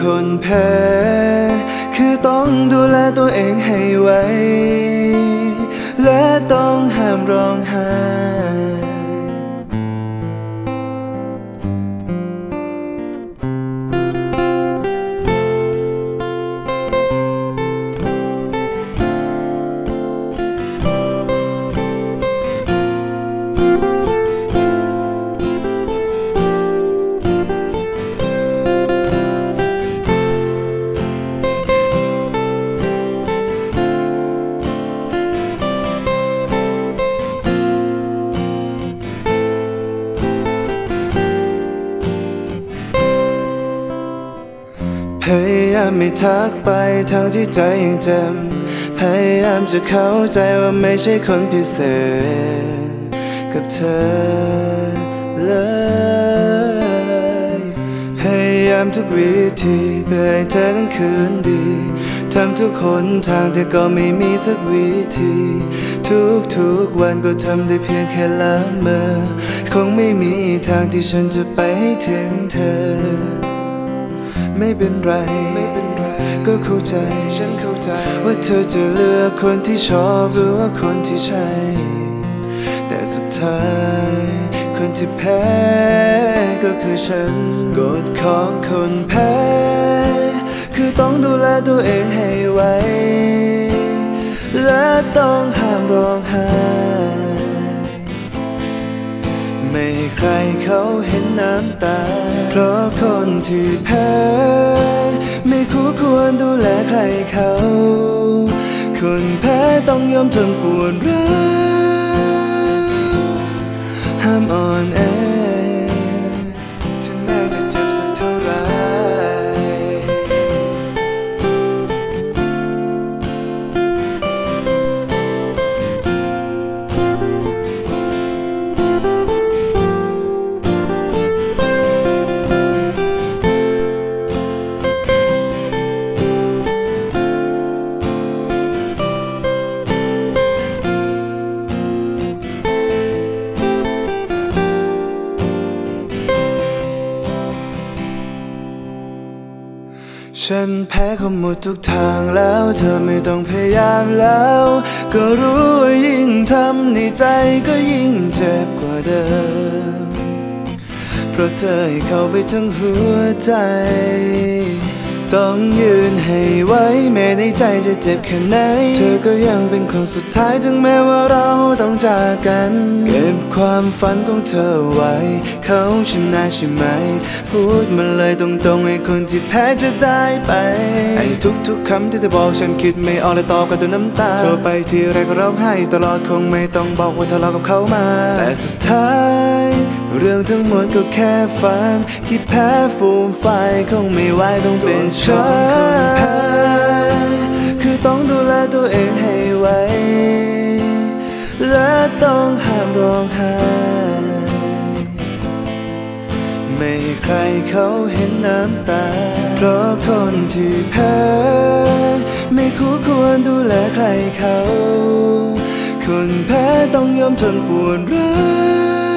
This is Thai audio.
คนแพ้ คือต้องดูแลตัวเองให้ไวและต้องห้ามร้องไห้ พยายามไม่ทักไปทางที่ใจยังจำพยายามจะเข้าใจว่าไม่ใช่คนพิเศษ กับเธอเลยพยายามทุกวิธีเพื่อให้เธอนั้นคืนดีทำทุกคนทางแต่ก็ไม่มีสักวิธี ทุกทุกวันก็ทำได้เพียงแค่ละเมอคงไม่มีทางที่ฉันจะไปให้ถึงเธอ ไม่เป็นไรไม่เป็นไร ก็เข้าใจ ฉันเข้าใจ ว่าเธอจะเลือกคนที่ชอบหรือว่าคนที่ใช่ แต่สุดท้าย คนที่แพ้ ก็คือฉันกฎของคนแพ้ คือต้องดูแลตัวเองให้ไวและต้องห้ามร้องไห้ ไม่ให้ใครเขาเห็นน้ำตา เพราะคนที่แพ้ ไม่คู่ควรดูแลใครเขา คนแพ้ต้องยอมทนปวดร้าวห้ามอ่อนแอ ฉันแพ้เขาหมดทุกทางแล้ว เธอไม่ต้องพยายามแล้ว ก็รู้ว่ายิ่งทำในใจก็ยิ่งเจ็บกว่าเดิม เพราะเธอให้เข้าไปทั้งหัวใจ ต้องยืนให้ไว้แม้ในใจจะเจ็บแค่ไหน เธอก็ยังเป็นคนสุดท้ายถึงแม้ว่าเราต้องจากกัน เก็บความฝันของเธอไว้ เขาชนะใช่ไหม พูดมาเลยตรงๆให้คนที่แพ้จะได้ไป ไอ้ทุกๆคำที่เธอบอกฉันคิดไม่ออกเลยตอบกันด้วยน้ำตาโทรไปที่ไรก็ร้องไห้ตลอดคงไม่ต้องบอกว่าทะเลาะกับเขามา แต่สุดท้ายเรื่องทั้งหมดก็แค่ฝันที่แพ้ฟูมไฟคงไม่ไหวต้องเป็นฉันคือต้องดูแลตัวเองให้ไว และต้องห้ามร้องไห้ ไม่ให้ใครเขาเห็นน้ำตา เพราะคนที่แพ้ ไม่คู่ควรดูแลใครเขา คนแพ้ต้องยอมทนปวดร้าว